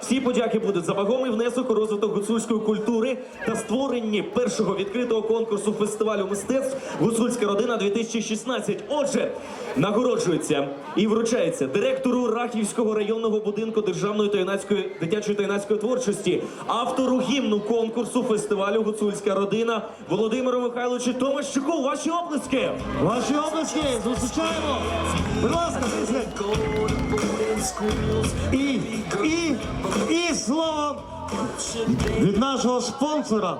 Всі подяки будуть за вагомий внесок у розвиток гуцульської культури та створенні першого відкритого конкурсу фестивалю мистецтв Гуцульська родина 2016. Отже, нагороджується і вручається директору Рахівського районного будинку державної та юнацької дитячої та юнацької творчості, автору гімну конкурсу фестивалю Гуцульська родина Володимиру Михайловичу Томащуку. Ваші оплески! Ваші обласки зустрічаємо. Будь ласка. І, і, і слово від нашого спонсора.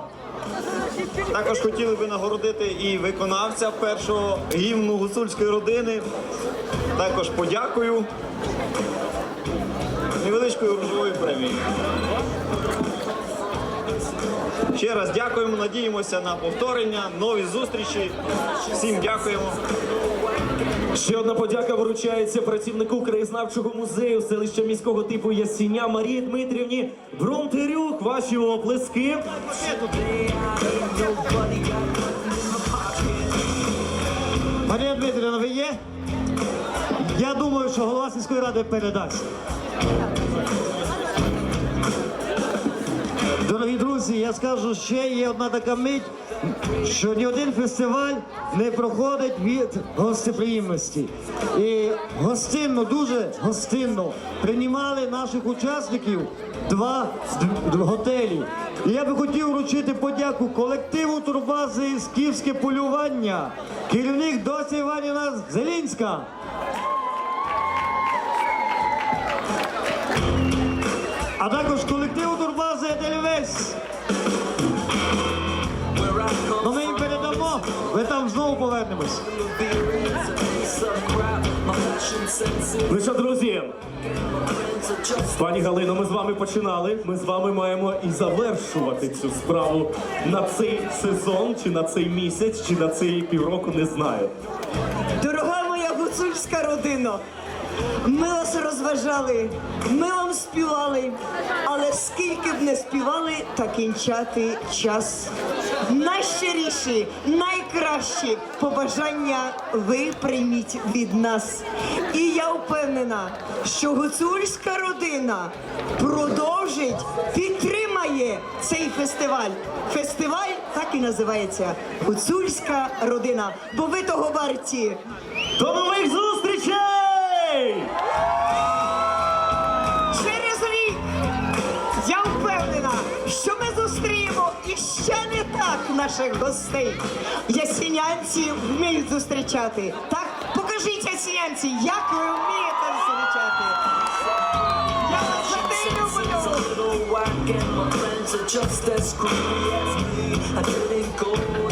Також хотіли би нагородити і виконавця першого гімну гуцульської родини. Також подякую невеличкою грошовою премією. Ще раз дякуємо, надіємося на повторення, нові зустрічі. Всім дякуємо. Ще одна подяка вручається працівнику краєзнавчого музею селища міського типу Ясіня Марії Дмитрівні Бронтерюк. Ваші оплески. Марія Дмитрівна, ви є? Я думаю, що голова сільської ради передасть. Дорогі друзі, я скажу, ще є одна така мить, що ні один фестиваль не проходить від гостеприємності. І гостинно, дуже гостинно приймали наших учасників два готелі. І я би хотів вручити подяку колективу турбази «Скіфське полювання, керівник Дося Іванівна Зелінська. А також колективу турбази Едельвесь. Ну ми там знову повернемось. Ну що, друзі, пані Галино, ми з вами починали. Ми з вами маємо і завершувати цю справу на цей сезон, чи на цей місяць, чи на цей півроку, не знаю. Дорога моя родина, ми вас розважали, ми вам співали, але скільки б не співали, та кінчати час. Найщиріші, найкращі побажання ви прийміть від нас. І я впевнена, що гуцульська родина продовжить, підтримає цей фестиваль. Фестиваль так і називається Гуцульська родина. Бо ви того варті. До так наших гостей. Ясінянці вміють зустрічати. Так, покажіть ясінянці, як ви вмієте зустрічати. Я вас за те люблю.